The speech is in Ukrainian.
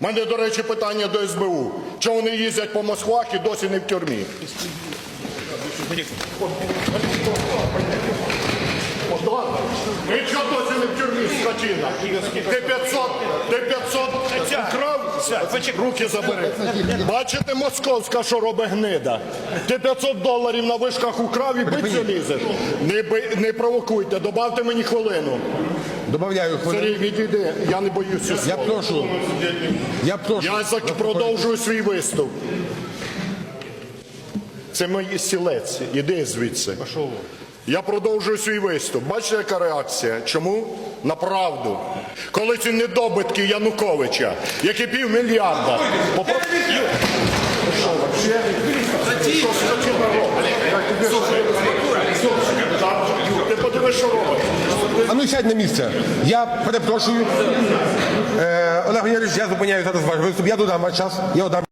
У мене, до речі, питання до СБУ. Чого вони їздять по Москвах і досі не в тюрмі? Ми чого досі не в тюрмі, скотина? Ти 500, ти 500 украв? Руки забери. Бачите, московська, що робить гнида. Ти 500 доларів на вишках украв і биться лізеш. Не, би- не провокуйте, добавте мені хвилину. Добавляю хвилину. Сергій, відійди, я не боюся Я слова. прошу. Я прошу. Я зак- продовжую свій виступ. Це мій стілець. Іди звідси. Я продовжую свій виступ. Бачите, яка реакція? Чому? На правду. Коли ці недобитки Януковича, які півмільярда. попро-? Ти подивись, що робить. А ну сядь на місце. Я перепрошую. Е, Олег Валерійович, я зупиняю зараз ваш виступ. Я додам ваш час. Я додам.